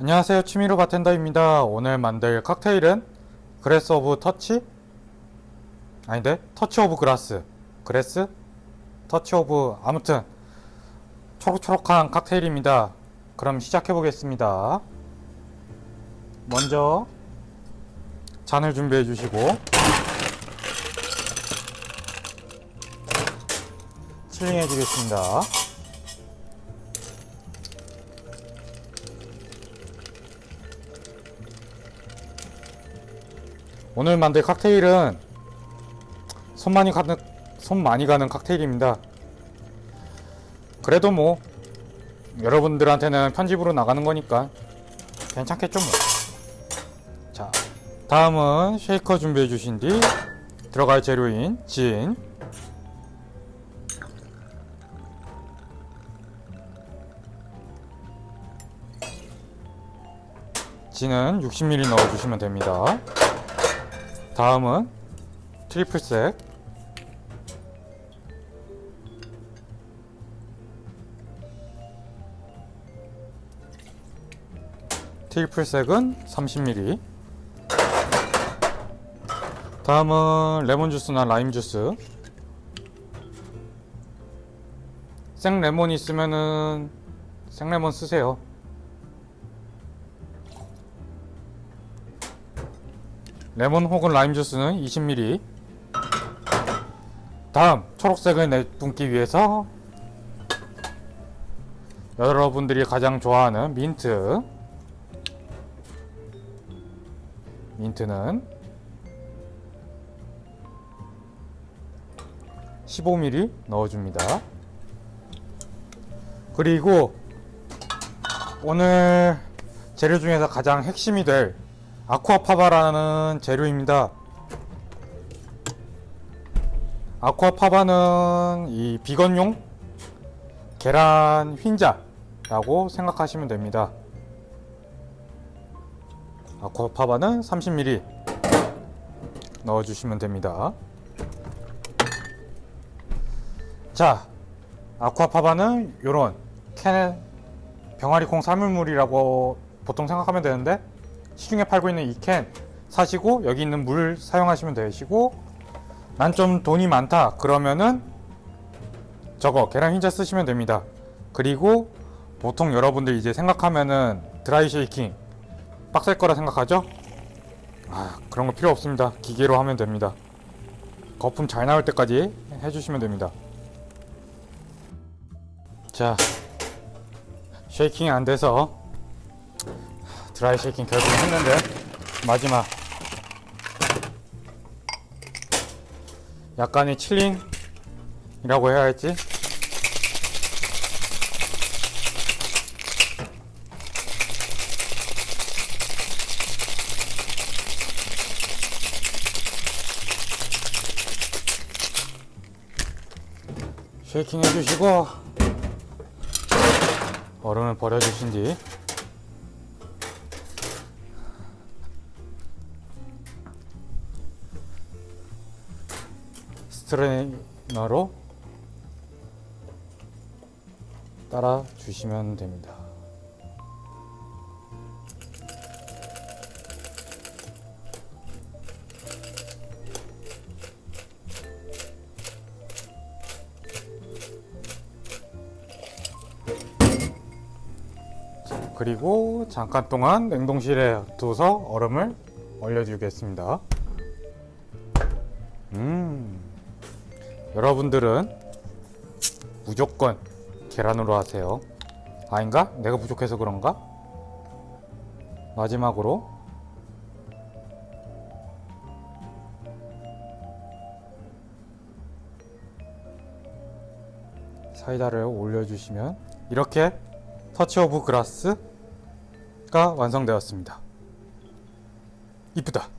안녕하세요 취미로 바텐더입니다 오늘 만들 칵테일은 그레스 오브 터치? 아닌데? 터치 오브 그라스 그레스? 터치 오브 아무튼 초록초록한 칵테일입니다 그럼 시작해 보겠습니다 먼저 잔을 준비해 주시고 칠링해 주겠습니다 오늘 만들 칵테일은 손 많이 가는 손 많이 가는 칵테일입니다. 그래도 뭐 여러분들한테는 편집으로 나가는 거니까 괜찮겠죠 뭐. 자, 다음은 쉐이커 준비해 주신 뒤 들어갈 재료인 진 진은 60ml 넣어 주시면 됩니다. 다음은 트리플색 트리플색은 30ml 다음은 레몬주스나 라임주스. 생레몬 있으면은 생레몬 쓰세요 레몬 혹은 라임 주스는 20ml. 다음 초록색을 내뿜기 위해서 여러분들이 가장 좋아하는 민트. 민트는 15ml 넣어줍니다. 그리고 오늘 재료 중에서 가장 핵심이 될 아쿠아파바라는 재료입니다. 아쿠아파바는 이 비건용 계란 흰자라고 생각하시면 됩니다. 아쿠아파바는 30ml 넣어주시면 됩니다. 자, 아쿠아파바는 이런 캔 병아리콩 사물물이라고 보통 생각하면 되는데 시중에 팔고 있는 이 캔 사시고 여기 있는 물 사용하시면 되시고 난 좀 돈이 많다 그러면은 저거 계란 흰자 쓰시면 됩니다. 그리고 보통 여러분들 이제 생각하면은 드라이 쉐이킹 빡셀 거라 생각하죠? 아 그런 거 필요 없습니다. 기계로 하면 됩니다. 거품 잘 나올 때까지 해주시면 됩니다. 자 쉐이킹이 안 돼서 드라이 쉐이킹 결국 했는데 마지막. 약간의 칠링이라고 해야 할지? 쉐이킹 해주시고 얼음을 버려주신 뒤 스트레이너로 따라 주시면 됩니다. 자, 그리고 잠깐 동안 냉동실에 둬서 얼음을 얼려주겠습니다. 음. 여러분들은 무조건 계란으로 하세요. 아닌가? 내가 부족해서 그런가? 마지막으로 사이다를 올려주시면 이렇게 터치 오브 그라스가 완성되었습니다. 이쁘다.